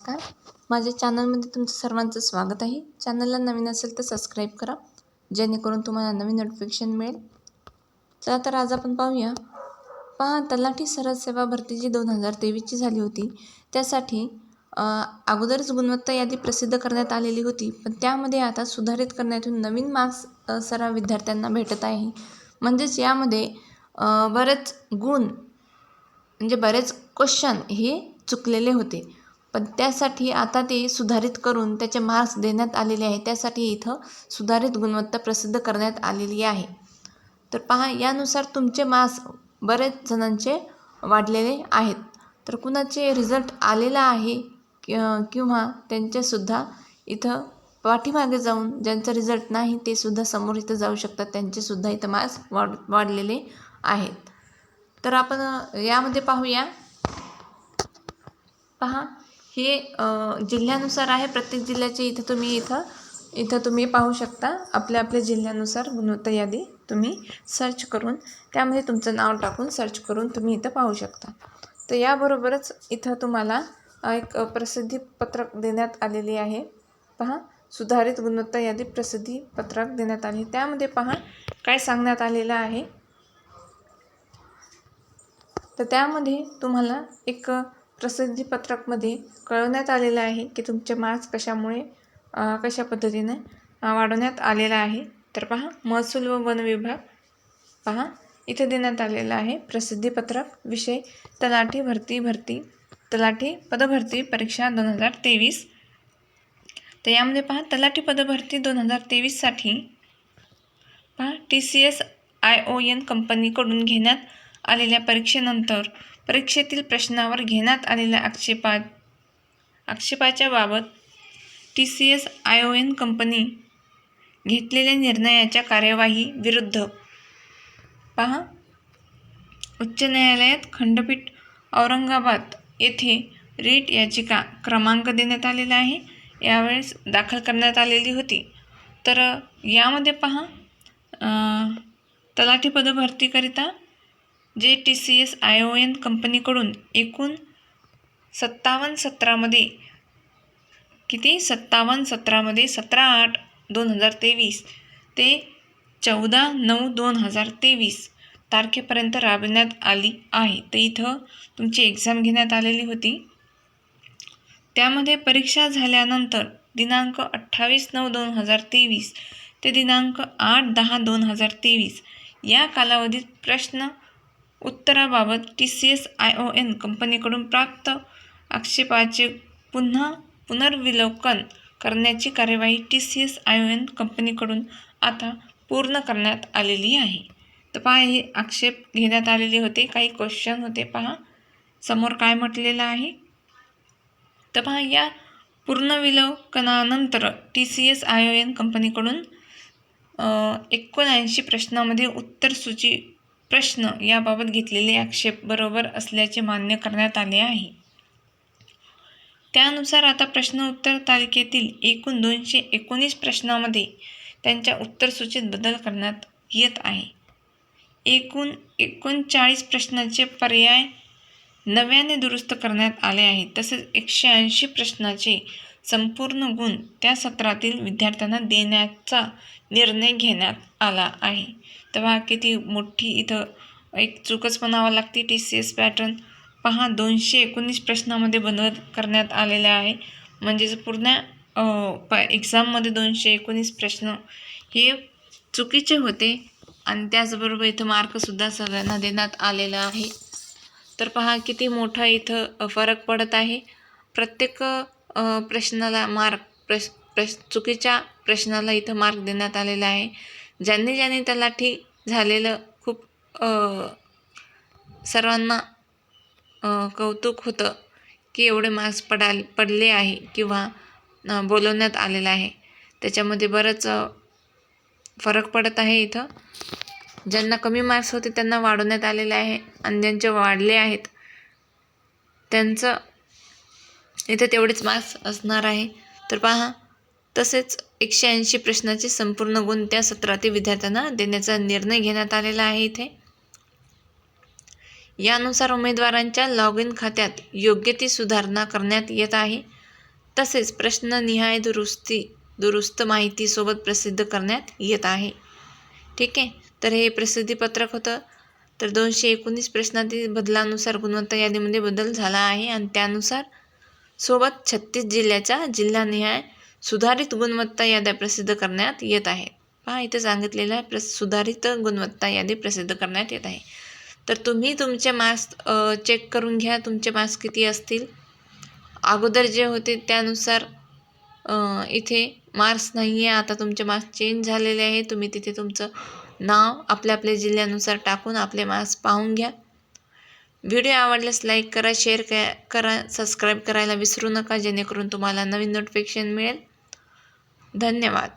नमस्कार. माझ्या चॅनलमध्ये तुमचं सर्वांचं स्वागत आहे. चॅनलला नवीन असेल तर सबस्क्राईब करा जेणेकरून तुम्हाला नवीन नोटिफिकेशन मिळेल. चला तर आज आपण पाहूया. पहा तलाठी सरळ सेवा भरती जी दोन हजार तेवीसची झाली होती त्यासाठी अगोदरच गुणवत्ता यादी प्रसिद्ध करण्यात आलेली होती पण त्यामध्ये आता सुधारित करण्यातून नवीन मार्क्स सराव विद्यार्थ्यांना भेटत आहे. म्हणजेच यामध्ये बरेच गुण म्हणजे बरेच क्वेश्चन हे चुकलेले होते. पण त्यासाठी आता ते सुधारित करून त्याचे मार्क्स देण्यात आलेले आहे. त्यासाठी इथं सुधारित गुणवत्ता प्रसिद्ध करण्यात आलेली आहे. तर पहा यानुसार तुमचे मार्क्स बरेच जणांचे वाढलेले आहेत. तर कुणाचे रिझल्ट आलेला आहे कि किंवा त्यांचेसुद्धा इथं पाठीमागे जाऊन ज्यांचा रिझल्ट नाही ते सुद्धा समोर इथं जाऊ शकतात. त्यांचेसुद्धा इथं मार्क्स वाढ वाढलेले आहेत. तर आपण यामध्ये पाहूया. पहा हे जिल्ह्यानुसार आहे. प्रत्येक जिल्ह्याचे इथं तुम्ही इथं इथं तुम्ही पाहू शकता. आपल्या आपल्या जिल्ह्यानुसार गुणवत्ता यादी तुम्ही सर्च करून त्यामध्ये तुमचं नाव टाकून सर्च करून तुम्ही इथं पाहू शकता. तर याबरोबरच इथं तुम्हाला एक प्रसिद्धी पत्रक देण्यात आलेली आहे. पहा सुधारित गुणवत्ता यादी प्रसिद्धी पत्रक देण्यात आले. त्यामध्ये पहा काय सांगण्यात आलेलं आहे. तर त्यामध्ये तुम्हाला एक प्रसिद्धीपत्रकमध्ये कळवण्यात आलेलं आहे की तुमचे मार्क्स कशामुळे कशा पद्धतीने वाढवण्यात आलेला आहे. तर पहा महसूल व वन विभाग पहा इथे देण्यात आलेलं आहे प्रसिद्धीपत्रक विषय तलाठी भरती भरती तलाठी पदभरती परीक्षा दोन हजार तेवीस. तर यामध्ये पहा तलाठी पदभरती दोन हजार तेवीससाठी पहा T C S I O N कंपनीकडून घेण्यात आलेल्या परीक्षेनंतर परीक्षेतील प्रश्नावर घेण्यात आलेल्या आक्षेपा आक्षेपाच्या बाबत T C S I O N company घेतलेल्या निर्णयाच्या कार्यवाही विरुद्ध. पहा. उच्च न्यायालयात खंडपीठ औरंगाबाद येथे रीट याचिका क्रमांक देण्यात आलेला आहे. यावेळेस दाखल करण्यात आलेली होती. तर यामध्ये पहा. तलाठीपद तलाठी पदभरतीकरिता जे T C S I O N कंपनीकडून एकूण सत्तावन्न सतरामध्ये किती? सत्तावन्न सतरामध्ये सतरा आठ दोन हजार तेवीस ते चौदा नऊ दोन हजार तेवीस तारखेपर्यंत राबविण्यात आली आहे. तर इथं तुमची एक्झाम घेण्यात आलेली होती. त्यामध्ये परीक्षा झाल्यानंतर दिनांक अठ्ठावीस नऊ दोन हजार तेवीस ते दिनांक आठ दहा दोन हजार तेवीस या कालावधीत प्रश्न उत्तराबाबत T C S I O N कंपनीकडून प्राप्त आक्षेपाचे पुन्हा पुनर्विलोकन करण्याची कार्यवाही T C S I O N कंपनीकडून आता पूर्ण करण्यात आलेली आहे. तर पहा हे आक्षेप घेण्यात आलेले होते. काही क्वेश्चन होते. पहा समोर काय म्हटलेलं आहे? तर पहा या पूर्णविलोकनानंतर T C S I O N कंपनीकडून एकोणऐंशी प्रश्नामध्ये उत्तरसूची प्रश्न याबाबत घेतलेले आक्षेप बरोबर असल्याचे मान्य करण्यात आले आहे. त्यानुसार आता प्रश्न उत्तर तालिकेतील एकूण दोनशे एकोणीस प्रश्नामध्ये त्यांच्या उत्तरसूचीत बदल करण्यात येत आहे. एकूण एकोणचाळीस प्रश्नाचे पर्याय नव्याने दुरुस्त करण्यात आले आहेत तसेच एकशे ऐंशी प्रश्नाचे संपूर्ण गुण त्या सत्रातील विद्यार्थ्यांना देण्याचा निर्णय घेण्यात आला आहे. तेव्हा किती मोठी इथं एक चूकच म्हणावं लागते टी सी एस पॅटर्न पहा दोनशे एकोणीस प्रश्नामध्ये बदल करण्यात आलेला आहे. म्हणजेच पूर्ण प एक्झाममध्ये दोनशे एकोणीस प्रश्न हे चुकीचे होते आणि त्याचबरोबर इथं मार्कसुद्धा सगळ्यांना देण्यात आलेला आहे. तर पहा किती मोठा इथं फरक पडत आहे. प्रत्येक प्रश्नाला मार्क प्रश प्रश चुकीच्या प्रश्नाला इथं मार्क देण्यात आलेला आहे. ज्यांनी ज्यांनी तलाठी झालेलं खूप सर्वांना कौतुक होतं की एवढे मार्क्स पडाल पडले आहे किंवा बोलवण्यात आलेलं आहे. त्याच्यामध्ये बरंच फरक पडत आहे इथं. ज्यांना कमी मार्क्स होते त्यांना वाढवण्यात आलेले आहे आणि ज्यांचे वाढले आहेत त्यांचं इथे तेवढेच मार्क्स असणार आहे. तर पहा तसेच एकशे ऐंशी प्रश्नाचे संपूर्ण गुण त्या सत्रातील विद्यार्थ्यांना देण्याचा निर्णय घेण्यात आलेला आहे इथे. यानुसार उमेदवारांच्या लॉग इन खात्यात योग्य ती सुधारणा करण्यात येत आहे. तसेच प्रश्ननिहाय दुरुस्ती दुरुस्त माहितीसोबत प्रसिद्ध करण्यात येत आहे. ठीक आहे तर हे प्रसिद्धीपत्रक होतं. तर दोनशे एकोणीस प्रश्नातील बदलानुसार गुणवत्ता यादीमध्ये बदल झाला आहे आणि त्यानुसार सोबत छत्तीस जिल्ह्याच्या जिल्हानिहाय सुधारित गुणवत्ता याद्या प्रसिद्ध करण्यात येत आहेत. पहा इथं सांगितलेलं आहे प्रस सुधारित गुणवत्ता यादी प्रसिद्ध करण्यात येत आहे. तर तुम्ही तुमचे मार्क्स चेक करून घ्या तुमचे मार्क्स किती असतील. अगोदर जे होते त्यानुसार इथे मार्क्स नाही आहे आता तुमचे मार्क्स चेंज झालेले आहे तुम्ही तिथे तुमचं नाव आपल्या आपल्या जिल्ह्यानुसार टाकून आपले मार्क्स पाहून घ्या. व्हिडिओ आवडल्यास लाईक करा शेअर करा सबस्क्राईब करायला विसरू नका जेणेकरून तुम्हाला नवीन नोटिफिकेशन मिळेल. धन्यवाद.